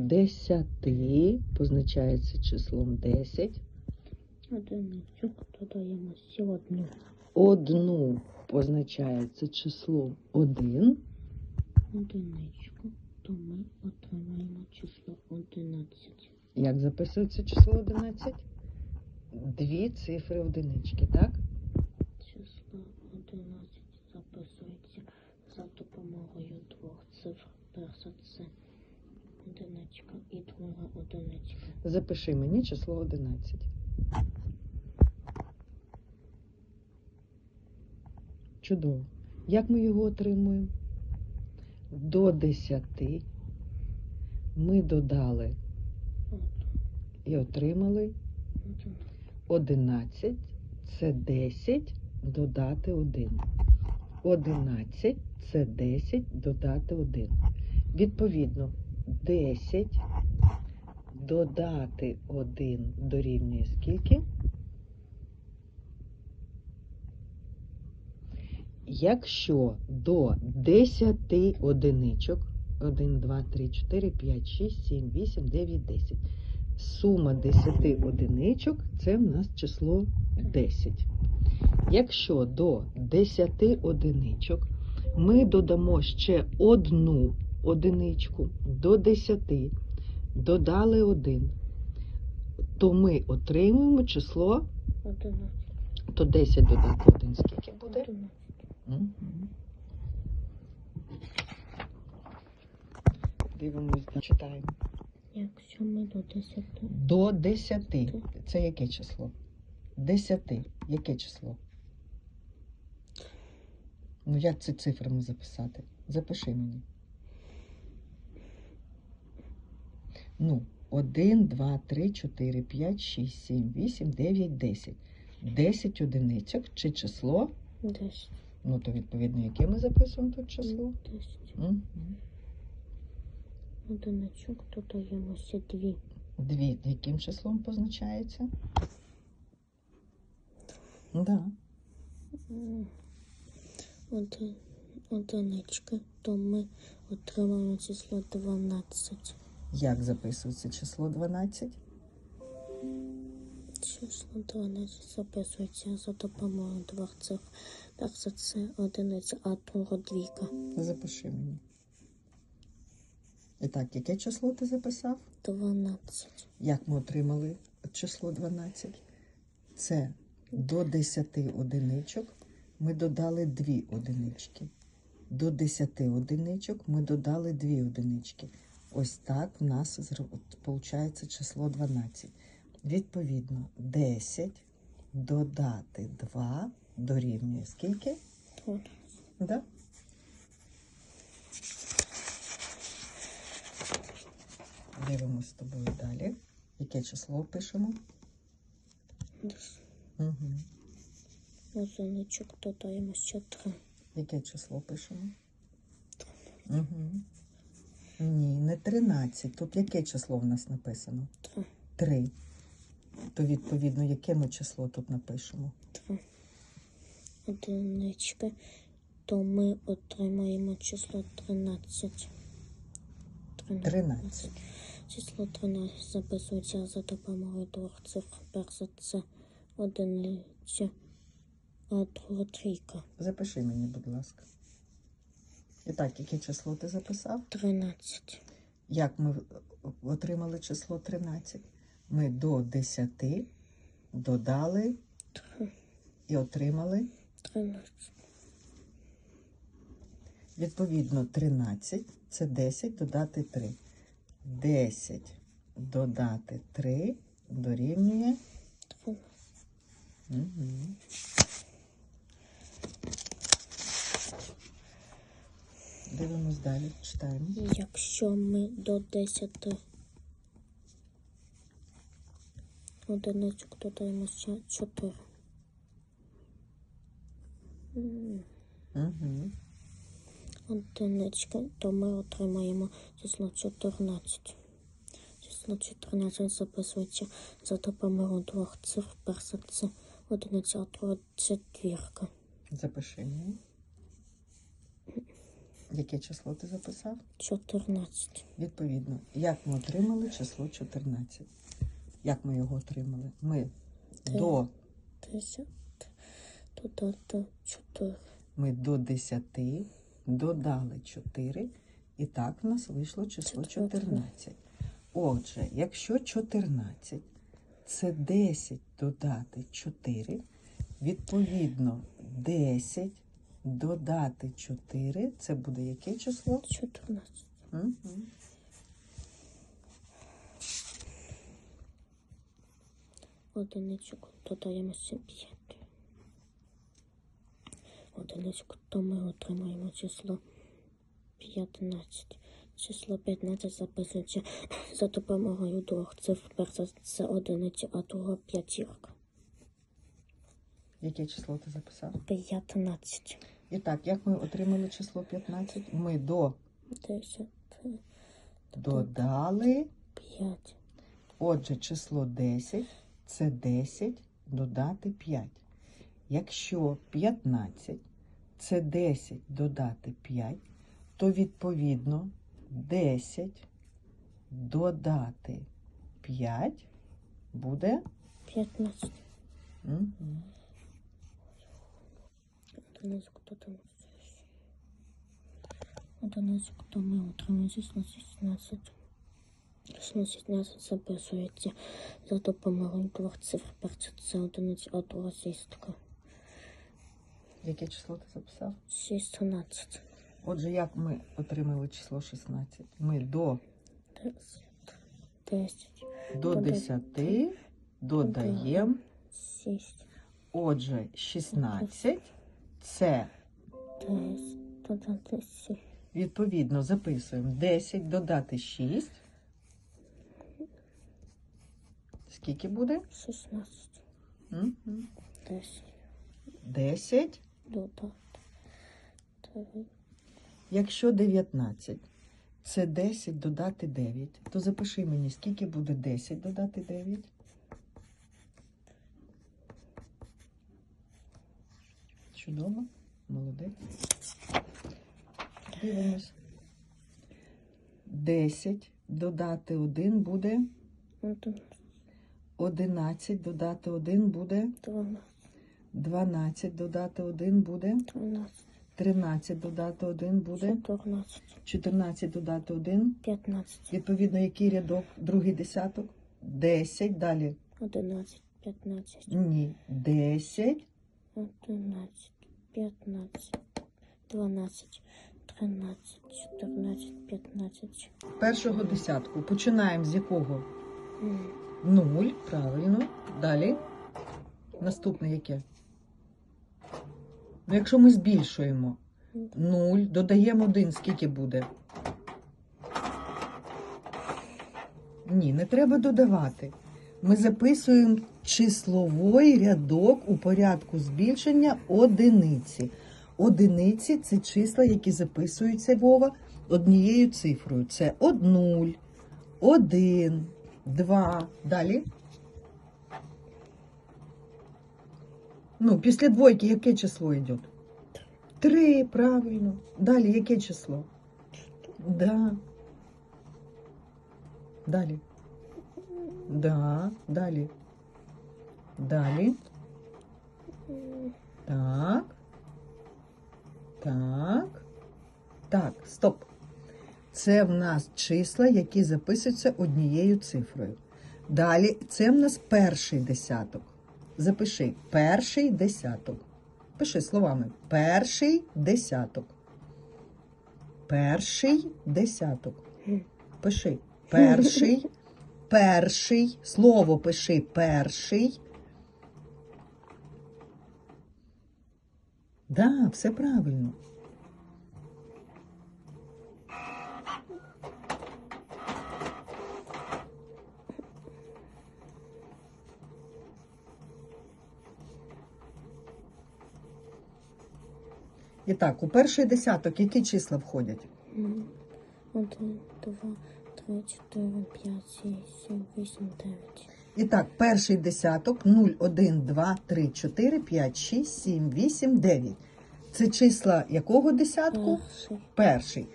10 позначається числом 10. Одиничок додаємо одну. Одну позначається числом 1. Одиничку, то ми отримаємо число 11. Як записується число 11? Дві цифри одинички, так? Число 11 записується за допомогою двох цифр. Перша це одиничка і друга одиничка. Запиши мені число 11. Чудово. Як ми його отримуємо? До 10 ми додали і отримали один. 11. Це 10 додати 1. 11 це 10 додати 1. Відповідно, 10 додати 1 дорівнює скільки? Якщо до 10 одиничок 1, 2, 3, 4, 5, 6, 7, 8, 9, 10. Сума 10 одиничок це в нас число 10. Якщо до 10 одиничок ми додамо ще одну одиничку до 10, додали 1, то ми отримуємо число, Одинадцять. то 10 додати 1 скільки буде? Одинадцять. Мгм. Дивимось, читаємо. Якщо ми до 10 До 10. Це яке число? 10. Яке число? Ну, як це цифрами записати? Запиши мені. Ну, 1, 2, 3, 4, 5, 6, 7, 8, 9, 10. 10 одиницьок чи число? 10. Ну, то відповідно, яке ми записуємо тут число? 10. Мгм. Одиничок додаємо ще дві. Дві яким числом позначається? Да. Один, одинички, то ми отримаємо число 12. Як записується число 12? Число 12 записується за допомогою двох цифр. Перша це одиниця, а друга двійка. Запиши мені. І так, яке число ти записав? 12. Як ми отримали число 12? Це до 10 одиничок ми додали 2 одинички. До 10 одиничок ми додали 2 одинички. Ось так в нас виходить число 12. Відповідно, 10 додати 2 дорівнює скільки? Два. Да? Дивимось з тобою далі. Яке число пишемо? Угу. Одиничок додаємо ще 3. Яке число пишемо? Угу. Ні, не 13. Тут яке число в нас написано? 3. 3. То відповідно, яке ми число тут напишемо? 2. Одинички, то ми отримаємо число 13. 13. Число 13 записується за допомогою двох цифр. Перша це одиниця, а друга трійка. Запиши мені, будь ласка. І так, яке число ти записав? 13. Як ми отримали число 13? Ми до 10 додали Три. і отримали 13. Відповідно, 13 це 10 додати 3. 10 додати 3 дорівнює. 12. Угу. Дивимось далі, читаємо. Якщо ми до 10 одиничок додаємо ще 4. Угу. одинички, то ми отримаємо число 14. Число 14 записується за допомогою двох цифр. Перша це одиниця, а друга четвірка. Запиши мені. Яке число ти записав? 14. Відповідно, як ми отримали число 14? Як ми його отримали? Ми до, 10. Додати 4. ми до 10 додали 4, і так в нас вийшло число 14. Отже, якщо 14 це 10 додати 4, відповідно 10 додати 4, це буде яке число? 14. Мгм. Одиничку додаємо 5. Одиничку, то ми отримаємо число 15. Число 15 записується за допомогою двох цифр. Перша це одиниця, а друга п'ятірка. Яке число ти записав? 15. І так, як ми отримали число 15? Ми до 10, додали. 5. Отже, число 10 це 10 додати 5. Якщо 15 це 10 додати 5, то відповідно 10 додати 5 буде 15. Мгм. Одиничку додамо. Одиничку, то ми отримаємо число 16. Число 16 записується за допомогою двох цифр. Перша це одиниця, а друга шістка. Яке число ти записав? 16. Отже, як ми отримали число 16? Ми до, 10. 10. до Додай. 10 додаємо. 6. Отже, 16 це 10. Додати 7. Відповідно, записуємо 10 додати 6. Скільки буде? 16. Мгм. 10. 10. Додати. 9. Якщо 19 це 10 додати 9, то запиши мені, скільки буде 10 додати 9. Чудово, молодець. Дивимось. 10 додати 1 буде. 11 додати 1 буде. 12. 12 додати 1 буде. 13. 13 додати 1 буде. 14. 14 додати 1. 15. Відповідно, який рядок? Другий десяток? 10. Далі. 11. 15. Ні. 10. 11, 15, 12, 13, 14, 15. Першого десятку. Починаємо з якого? 0. Правильно. Далі. Наступне яке? Ну, якщо ми збільшуємо 0, додаємо 1, скільки буде? Ні, не треба додавати. Ми записуємо числовий рядок у порядку збільшення одиниці. Одиниці це числа, які записуються Вова однією цифрою. Це 1, 1, 2. Далі. Ну, після двойки яке число йде? Три, правильно. Далі яке число? Да. Далі. Да. Далі. Далі. Так. Так. Так, стоп. Це в нас числа, які записуються однією цифрою. Далі це в нас перший десяток. Запиши перший десяток. Пиши словами перший десяток. Перший десяток. Пиши перший, перший. Слово пиши перший. Да, все правильно. І так, у перший десяток які числа входять? Один, два, три, чотири, п'ять, шість, сім, вісім, дев'ять. І так, перший десяток 0, 1, 2, 3, 4, 5, 6, 7, 8, 9. Це числа якого десятку? Перший.